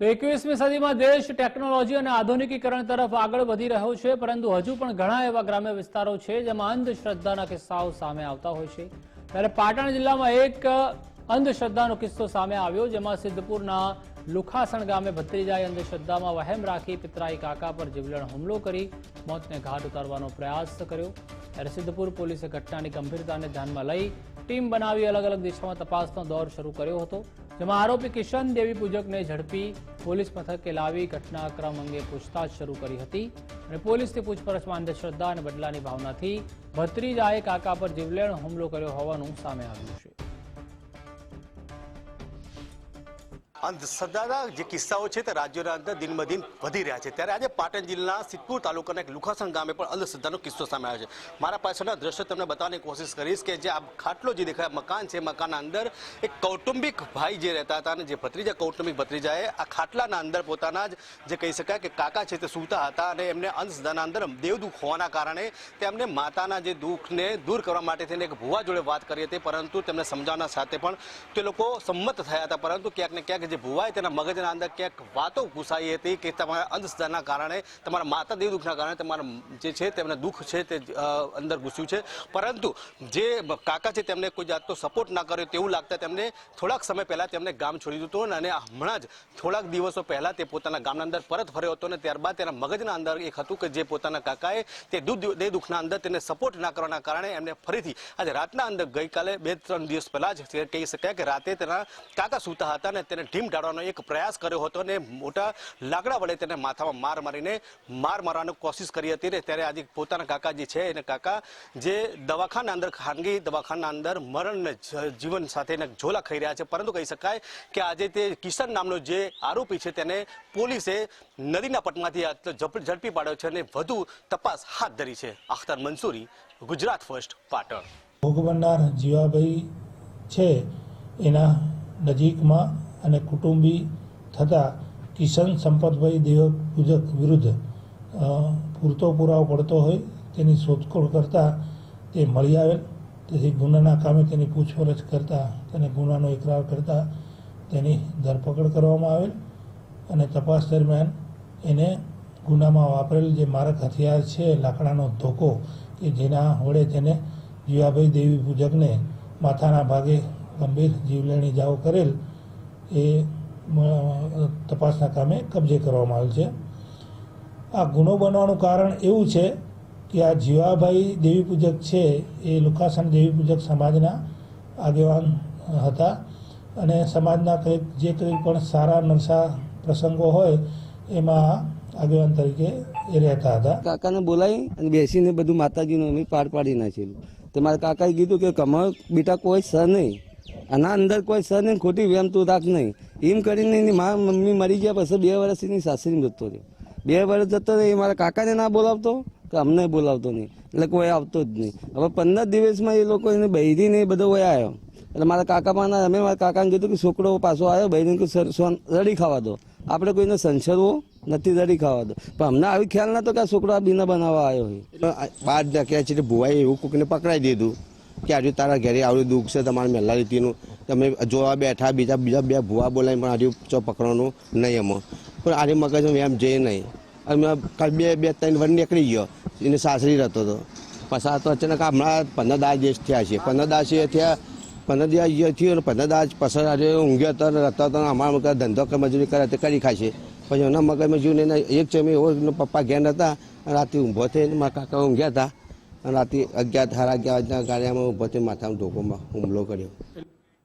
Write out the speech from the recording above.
તો એકવીસમી સદીમાં દેશ ટેકનોલોજી અને આધુનિકીકરણ તરફ આગળ વધી રહ્યો છે, પરંતુ હજુ પણ ઘણા એવા ગ્રામ્ય વિસ્તારો છે જેમાં અંધશ્રદ્ધાના કિસ્સાઓ સામે આવતા હોય છે. ત્યારે પાટણ જિલ્લામાં એક અંધશ્રદ્ધાનો કિસ્સો સામે આવ્યો, જેમાં સિદ્ધપુરના લુખાસણ ગામે ભત્રીજાએ અંધશ્રદ્ધામાં વહેમ રાખી પિતરાઈ કાકા પર જીવલેણ હુમલો કરી, મોતને ઘાટ ઉતારવાનો પ્રયાસ કર્યો. ત્યારે સિદ્ધપુર પોલીસે ઘટનાની ગંભીરતાને ધ્યાનમાં લઈ ટીમ બનાવી અલગ અલગ દિશામાં તપાસનો દોર શરૂ કર્યો હતો. જેમાં આરોપી કિશન દેવી પૂજકને ઝડપી પોલીસ મથકે લાવી ઘટનાક્રમ અંગે પૂછતાછ શરૂ કરી હતી અને પોલીસની પૂછપરછમાં અંધશ્રદ્ધા અને બદલાની ભાવનાથી ભત્રીજાએ કાકા પર જીવલેણ હુમલો કર્યો હોવાનું સામે આવ્યું છે. અંધશ્રદ્ધાના જે કિસ્સાઓ છે તે રાજ્યોના અંદર દિનમાં દિન વધી રહ્યા છે. ત્યારે આજે પાટણ જિલ્લાના સિદ્ધપુર તાલુકાના એક લુખાસણ ગામે પણ અંધશ્રદ્ધાનો કિસ્સો સામે આવ્યો છે. મારા પાછળના દ્રશ્યો તમને બતાવવાની કોશિશ કરીશ કે જે આ ખાટલો જે દેખાય મકાન છે મકાનના અંદર એક કૌટુંબિક ભાઈ જે રહેતા હતા અને જે ભત્રીજા, કૌટુંબિક ભત્રીજાએ આ ખાટલાના અંદર પોતાના જ જે કહી શકાય કે કાકા છે તે સૂતા હતા અને એમને અંધશ્રદ્ધાના અંદર દેવદુખ હોવાના કારણે તેમને માતાના જે દુઃખને દૂર કરવા માટે થઈને એક ભુવા જોડે વાત કરી હતી. પરંતુ તેમને સમજાવના સાથે પણ તે લોકો સંમત થયા હતા. પરંતુ ક્યાંક ને ક્યાંક જે ભુવાએ તેના મગજના અંદર ક્યાંક વાતો ઘૂસાઈ હતી કે તમારા અંધશ્રદ્ધાના કારણે, તમારા માતા દેવ દુઃખના કારણે તમારા જે છે તેમને દુઃખ છે તે અંદર ઘૂસ્યું છે. પરંતુ જે કાકા છે તેમને કોઈ જાતનો સપોર્ટ ના કર્યો તેવું લાગતા તેમને થોડાક સમય પહેલાં તેમને ગામ છોડી દીધું હતું અને હમણાં જ થોડાક દિવસો પહેલાં તે પોતાના ગામના અંદર પરત ફર્યો હતો અને ત્યારબાદ તેના મગજના અંદર એક હતું કે જે પોતાના કાકાએ તે દેહ દુઃખના અંદર તેને સપોર્ટ ના કરવાના કારણે એમને ફરીથી આજે રાતના અંદર ગઈકાલે બે, ત્રણ દિવસ પહેલાં જ કહી શકાય કે રાતે તેના કાકા સૂતા હતા અને તેને ઢીમ ઢાળવાનો એક પ્રયાસ કર્યો હતો અને મોટા લાકડા વડે તેને માથામાં માર મારીને માર મારવાની કોશિશ કરી હતી ને ત્યારે આજે પોતાના કાકા જે છે એને કાકા જે દવાખાના અંદર ખાનગી દવાખાના અંદર મરણ જીવન સાથે એને ઝોલા ખાઈ રહ્યા છે. પરંતુ કહી શકાય કે આજે તે કિશન નામનો જે આરોપી છે તેને પોલીસે નદીના પટમાંથી ઝડપી પાડ્યો છે અને વધુ તપાસ હાથ ધરી છે. અખ્તર મંસૂરી, ગુજરાત ફર્સ્ટ પાટણ. ભોગ જીવાભાઈ છે એના નજીકમાં અને કુટુંબી થતાં કિશન સંપતભાઈ દેવ પૂજક વિરુદ્ધ પૂરતો પુરાવો પડતો હોય, તેની શોધખોળ કરતા તે મળી આવેલ. તેથી ગુનાના કામે તેની પૂછપરછ કરતા, તેને ગુનાનો ઇકરાર કરતા તેની ધરપકડ કરવામાં આવેલ અને તપાસ દરમિયાન એને ગુનામાં વાપરેલ જે મારક હથિયાર છે, લાકડાનો ધોકો કે જેના વડે તેને જીવાભાઈ દેવી પૂજકને માથાના ભાગે ગંભીર જીવલેણી જાઓ કરેલ એ તપાસના કામે કબજે કરવામાં આવેલ છે. આ ગુનો બનવાનું કારણ એવું છે કે આ જીવાભાઈ દેવી પૂજક છે, એ લુકાસન દેવી પૂજક સમાજના આગેવાન હતા અને સમાજના કંઈક, જે કંઈ પણ સારા નરસા પ્રસંગો હોય, એમાં આગેવાન તરીકે એ રહેતા હતા. કાકાને બોલાવી અને બેસીને બધું માતાજીનું અમે પાર પાડી નાખેલું. તો મારા કાકાએ કીધું કે કમળ બેટા કોઈ સર નહીં. આના અંદર કોઈ સર નહીં ખોટી વેમ તું રાખ નહીં. એમ કરીને એની મારા મમ્મી મરી ગયા પછી બે વર્ષ એની સાસરી જતો રહ્યો. બે વર્ષ જતો રહ્યો, એ મારા કાકાને ના બોલાવતો કે અમને બોલાવતો નહીં. એટલે કોઈ આવતો જ નહીં. હવે પંદર દિવસમાં એ લોકો એને બૈરીને એ બધો વયા આવ્યો એટલે મારા કાકા પણ અમે મારા કાકાને કીધું કે છોકરો પાછો આવ્યો બૈરીને કે રડી ખાવા દો. આપણે કોઈને સંસરવો નથી, રડી ખાવા દો. પણ અમને આવી ખ્યાલ નતો કે આ છોકરો આ બીના બનાવવા આવ્યો હોય. આ બાર છે એટલે ભુવાએ એવું કોકને પકડાઈ દીધું. કે આજે તારા ઘરે આવડું દુઃખ છે, તમારે મહેલા રીતિનું. તમે જોવા બેઠા, બીજા બીજા બે ભુવા બોલાવી પણ આજે ચો પકડવાનું નહીં એમાં. પણ આજે મગજમાં એમ જઈએ નહીં. અને કાલ બે બે, ત્રણ વાર નીકળી ગયો. એને સાસરી રહેતો હતો પસાર તો અચાનક હમણાં પંદર દાસ દિવસ થયા છે. પંદર દાસ એ થયા, પંદર દિવસ થયું અને પંદર દાસ પસાર આજે ઊંઘ્યો હતો રહેતો હતો અમારા મગર ધંધો કે મજૂરી કરે તે કરી ખાશે. પછી એના મગજમાં જીવને એક છે મેં એવો પપ્પા ઘેર હતા રાતે ઊંભો થઈને મારા કાકા ઊંઘ્યા હતા. રાતે અગિયાર સાડા અગિયાર વાગ્યા ગાડિયામાં ઊભો થઈને માથામાં ધોકોમાં હુમલો કર્યો.